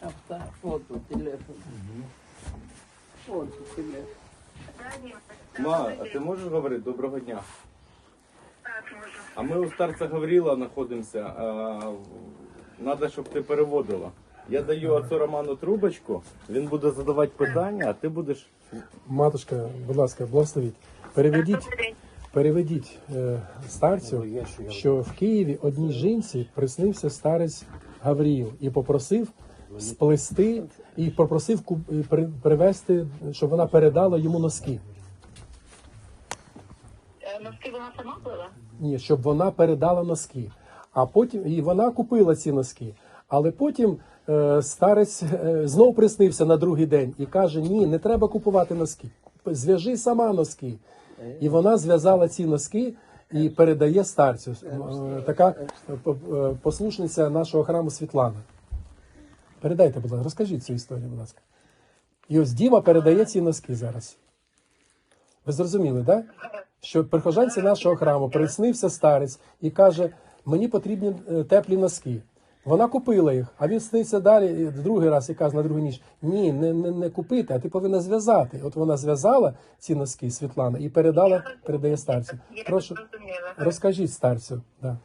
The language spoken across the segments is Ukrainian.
Авто, фото, телефон. Фото, телефон. Ма, а ти можеш говорити? Доброго дня. Так, можу. А ми у старця Гавріла знаходимося. Треба, щоб ти переводила. Я даю отцу Роману трубочку, він буде задавати питання, а ти будеш. Матушка, будь ласка, благословіть. Переведіть. Переведіть е, старцю, що в Києві одній жінці приснився старець Гавріл і попросив сплести і попросив привезти, щоб вона передала йому носки. Е, Носки вона сама плела? Ні, щоб вона передала носки. А потім і вона купила ці носки. Але потім е, старець е, знов приснився на другий день і каже: Ні, не треба купувати носки. Зв'яжи сама носки. І вона зв'язала ці носки і передає старцю. Е, Така е, е, послушниця нашого храму Світлана. Передайте, будь ласка, розкажіть цю історію, будь ласка. І ось Діма передає ці носки зараз. Ви зрозуміли, так? Да? Що прихожанці нашого храму приснився старець і каже: мені потрібні теплі носки. Вона купила їх, а він снився далі другий раз і каже на другу ніч: ні, не не, не купити, а ти повинна зв'язати. От вона зв'язала ці носки Світлана і передала, передає старцю. Прошу розкажіть старцю. Да.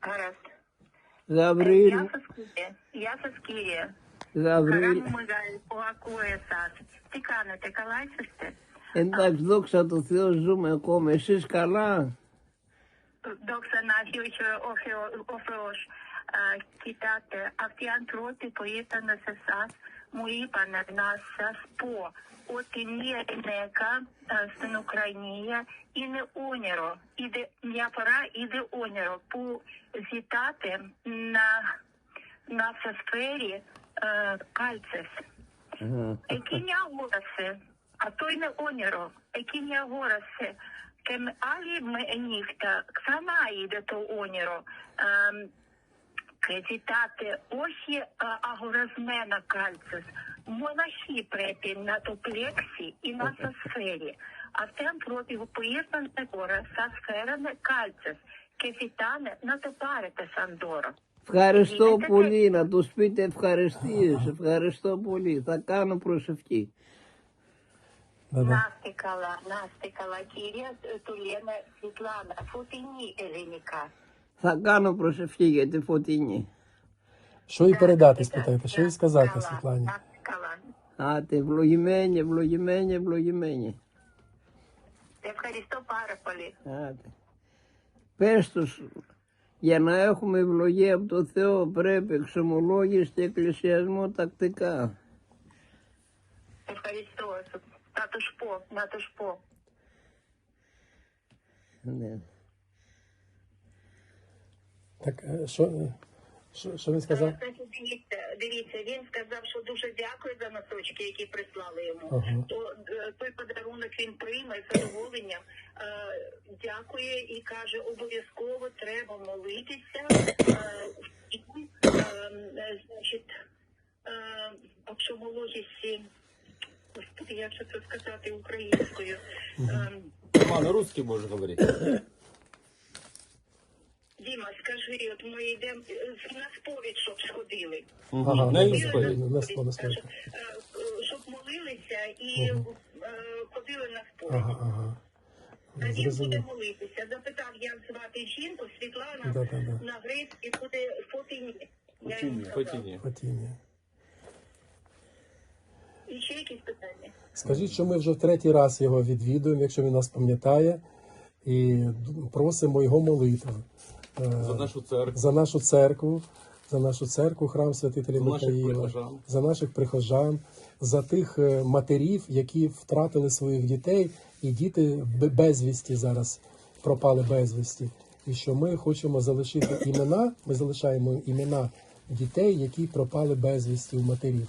Гаразд. Гавриль. Я со Скирия. Гавриль. Ти кану, ти калайся? Ентак, злокша, то ти ожуме коме, шишкала. Yoksa nahiyoşu ofeo ofeoş kitate aftiantropi poetana sesas muipana nasa spo otinie neka στην Ουκρανία είναι όνειρο. Είδε, μια φορά είδε όνειρο που ζητάτε να, να σας φέρει ε, κάλτσες. Εκείνη αγόρασε. Αυτό είναι όνειρο. Εκείνη αγόρασε Και με άλλη με- νύχτα ξανά είδε το όνειρο. Εμ, και ζητάτε όχι α, αγορασμένα κάλτσες. Μοναχή πρέπει να το πλέξει ή να σας φέρει. Αυτοί οι άνθρωποι που ήρθαν σε χώρα σας φέρανε κάλτσες και ζητάνε να το πάρετε σαν δώρο. Ευχαριστώ πολύ. Να τους πείτε ευχαριστίες. Ευχαριστώ πολύ. Θα κάνω προσευχή. Да, да. Настикала, настикала Кірія Тулєна Світлана, Фотині Елініка. Θα κάνω προσευχή για τη φωτεινή. Що їй передати, спитайте, що їй сказати, Настикала, Світлані? Настикала. Άτε, ευλογημένη, ευλογημένη, ευλογημένη. Ευχαριστώ πάρα πολύ. Άντε. Πες τους, για να έχουμε ευλογία από το Θεό πρέπει εξομολόγηση και εκκλησιασμό τακτικά. Ευχαριστώ. Тато шпо, тато шпо. Не. Так, е, що е, що, що він сказав? Е, дивіться, він сказав, що дуже дякую за носочки, які прислали йому. Ага. То той подарунок він прийме з задоволенням. Дякує і каже, обов'язково треба молитися це сказати українською. Е, Ма, на можеш говорити. Діма, скажи, от ми йдемо е, на сповідь, щоб сходили. Ага, на сповідь, на сповідь. Е, щоб молилися і е, ходили на сповідь. Ага, ага. Він буде молитися. Запитав, як звати жінку, Світлана Да, да, да. на грецькій буде йому сказала. Фотіні. І ще якісь питання? Скажіть, що ми вже в третій раз його відвідуємо, якщо він нас пам'ятає, і просимо його молитви. За нашу церкву. за нашу церкву, за нашу церкву, храм святителя Михаїла, за наших прихожан, за тих е, матерів, які втратили своїх дітей, і діти безвісті зараз пропали безвісті. І що ми хочемо залишити імена, ми залишаємо імена дітей, які пропали безвісті у матерів,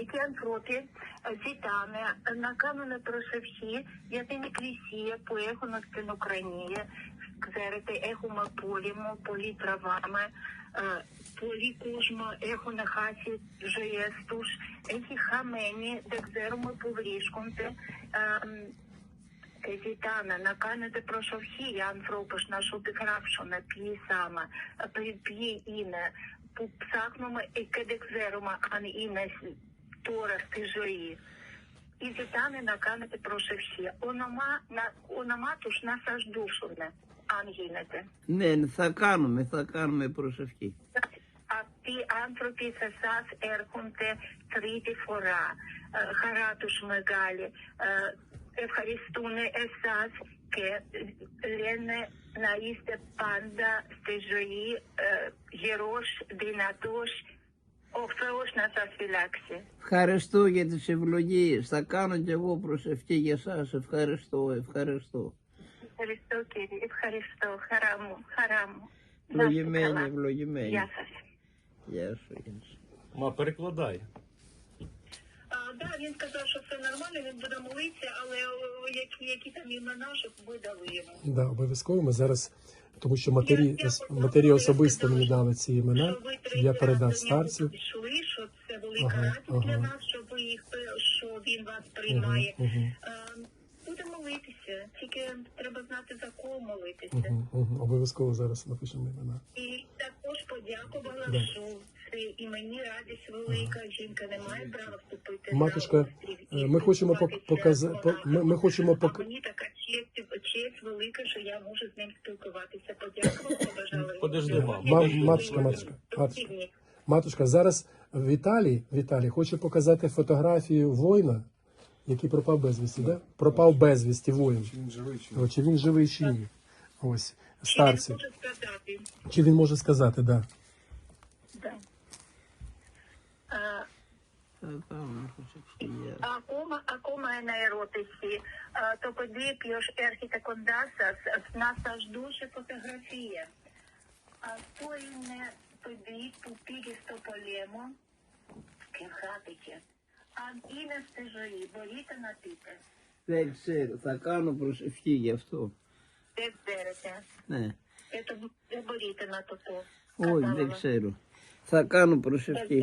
οι άνθρωποι ζητάνε να κάνουν προσευχή για την εκκλησία που έχουν στην Ουκρανία. Ξέρετε, έχουμε πόλεμο, πολύ τραβάμε, ε, πολύ κόσμο έχουν χάσει ζωές τους, έχει χαμένοι, δεν ξέρουμε που βρίσκονται. Ε, ε, ζητάνε να κάνετε προσοχή οι ανθρώπους να σου επιγράψουν ποιοι σάμα, ποιοι είναι, που ψάχνουμε και δεν ξέρουμε αν είναι τώρα στη ζωή ή ζητάνε να κάνετε προσευχή. Ονομά, να, ονομά τους να σας δούσουν, αν γίνεται. Ναι, ναι, θα κάνουμε, θα κάνουμε προσευχή. Αυτοί οι άνθρωποι σε εσάς έρχονται τρίτη φορά. Ε, χαρά τους μεγάλη. Ε, ευχαριστούν εσάς και ε, λένε να είστε πάντα στη ζωή ε, γερός, δυνατός, ο Θεός να σας φυλάξει. Ευχαριστώ για τις ευλογίες. Θα κάνω κι εγώ προσευχή για σας. Ευχαριστώ, ευχαριστώ. Ευχαριστώ κύριε, ευχαριστώ. Χαρά μου, χαρά μου. Να είστε Ευλογημένη, καλά. ευλογημένη. Γεια σας. Γεια σου, γεια σου. Да, він сказав, що все нормально, він буде молитися, але які, які там імена, щоб видали йому. Да, обов'язково ми зараз, тому що матері, матері особисто мені дали ці імена. Що ви Я передав нього. Пішли, що це велика Ага, радість для нас, що ви їх що він вас Угу, приймає. угу, Е, Буде молитися, тільки треба знати за кого молитися. угу, угу. Обов'язково зараз напишемо імена. І також подякувала, Да. що це і мені радість велика. Жінка не має права вступити Матушка, е, ми хочемо пок- спілкуватися по- ми- ми хочемо пок- А мені така честь, честь велика, що я можу з ним спілкуватися. Подякувала, побажала. Подожди, мам, Мам, матушка, матушка, матушка. Матушка, зараз Віталій, Віталій хоче показати фотографію воїна, який пропав безвісті, да? Пропав безвісті воїн. Чи він живий чи ні? Чи він живий чи ні? Ось, старці. Чи він може сказати? Чи він може сказати, да. Да. Ακόμα, ακόμα ένα ερώτηση. Α, το παιδί ποιος έρχεται κοντά σας να σας δώσει φωτογραφία. Αυτό είναι παιδί που πήγε στο πολέμο και χάθηκε. Αν είναι στη ζωή, μπορείτε να πείτε. Δεν ξέρω, θα κάνω προσευχή γι' αυτό. Δεν ξέρετε. Ναι, Δεν, το- δεν μπορείτε να το πω. όχι, δεν Κατάλαβα. ξέρω. Θα κάνω Δεν προσευχή.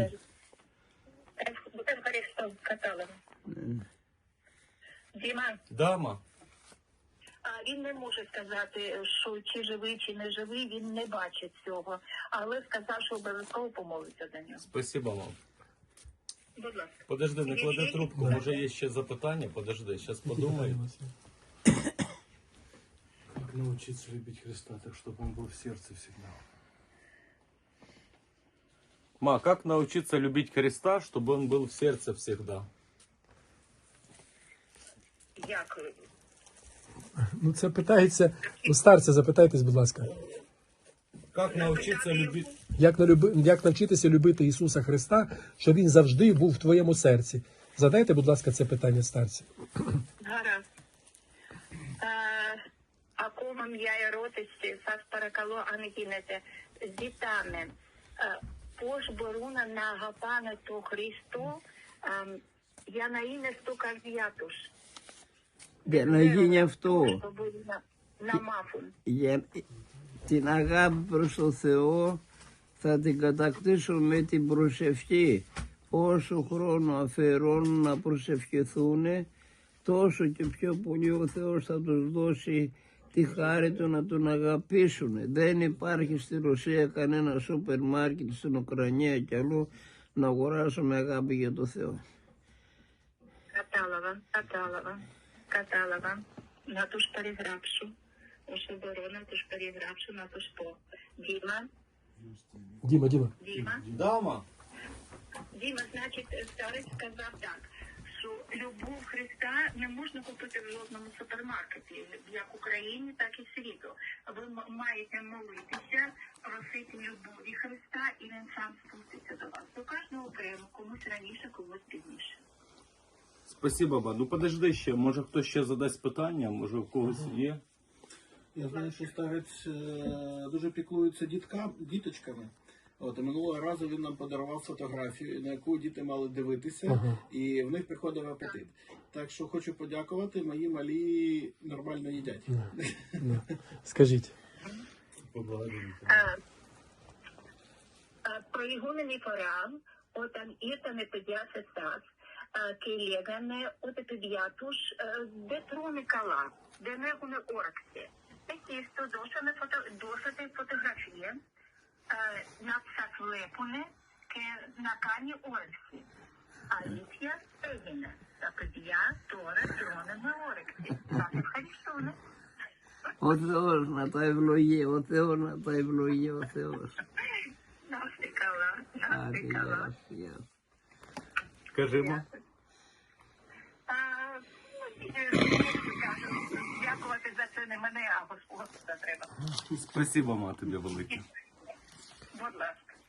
там Борисов казала? Діма? Дама. А він не може сказати, що чи живий, чи не живий, він не бачить цього. Але сказав, що обов'язково помолиться за нього. Спасибо вам. Будь ласка. Подожди, не клади трубку, може є ще запитання? Подожди, зараз подумаємо. Як научиться любити Христа, так щоб він був в серці всегда. Ма, как научиться любить Христа, чтобы он был в сердце всегда? Як? Ну, це питається. У старця запитайтесь, будь ласка. Как научиться любить? Як, налюби... Як навчитися любити Ісуса Христа, щоб Він завжди був в твоєму серці? Задайте, будь ласка, це питання старці. Гаразд. Е, Акомом я ротисті, сас паракало, а не З дітами. Πώς μπορούν να αγαπάνε τον Χριστό α, για να είναι στο καρδιά τους. Για να γίνει Πώς αυτό, το μπορούν να, να μάθουν. για την αγάπη προς το Θεό θα την κατακτήσουν με την προσευχή. Όσο χρόνο αφιερώνουν να προσευχηθούν, τόσο και πιο πολύ ο Θεός θα τους δώσει τη χάρη του να τον αγαπήσουν. Δεν υπάρχει στη Ρωσία κανένα σούπερ μάρκετ στην Ουκρανία και αλλού να αγοράσουμε αγάπη για το Θεό. Κατάλαβα, κατάλαβα, κατάλαβα. Να τους περιγράψω. Όσο μπορώ να τους περιγράψω, να τους πω. Δήμα, Діма, Діма. Діма, Дама. Діма, значить, старець сказав так, що Любов Христа не можна купити в жодному супермаркеті, як в Україні, так і світу. Ви м- маєте молитися, просити любові Христа, і він сам спуститься до вас. До кожного окремо, комусь раніше, комусь пізніше. Спасибо, ба. Ну подожди ще, може хтось ще задасть питання, може у когось є? Я знаю, що старець е, дуже піклується дітка, діточками. От минулого разу він нам подарував фотографію, на яку діти мали дивитися, ага. і в них приходив апетит. Так що хочу подякувати. Мої малі нормально їдять. Не, не. Скажіть е, е, Проигунами порам, отан іртами подяться стас, е, оте отепідятуш, де трони кала, де не гуне ораксі. Такі сто досити фотографії. Е, Навсак липуне на кані Ольсі. Алісія Стегіна. Та подія Тора Трона Георексі. Ваші Харістуни. Оце ожна, та й воно оце ожна, та й воно оце ожна. Навсикала, навсикала. Скажімо. Ну, е, Дякувати за це не мене, а господа треба. Спасибо, ма, тобі велике.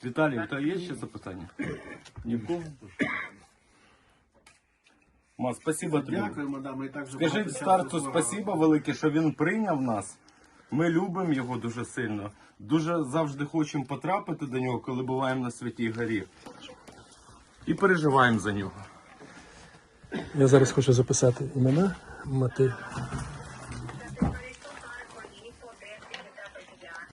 Віталій, у тебе є ще запитання? Нікого? Ма, спасибо тобі. Дякуємо, да, ми також Скажіть старцю спасибо велике, що він прийняв нас. Ми любимо його дуже сильно. Дуже завжди хочемо потрапити до нього, коли буваємо на Святій Горі. І переживаємо за нього. Я зараз хочу записати імена Матиль.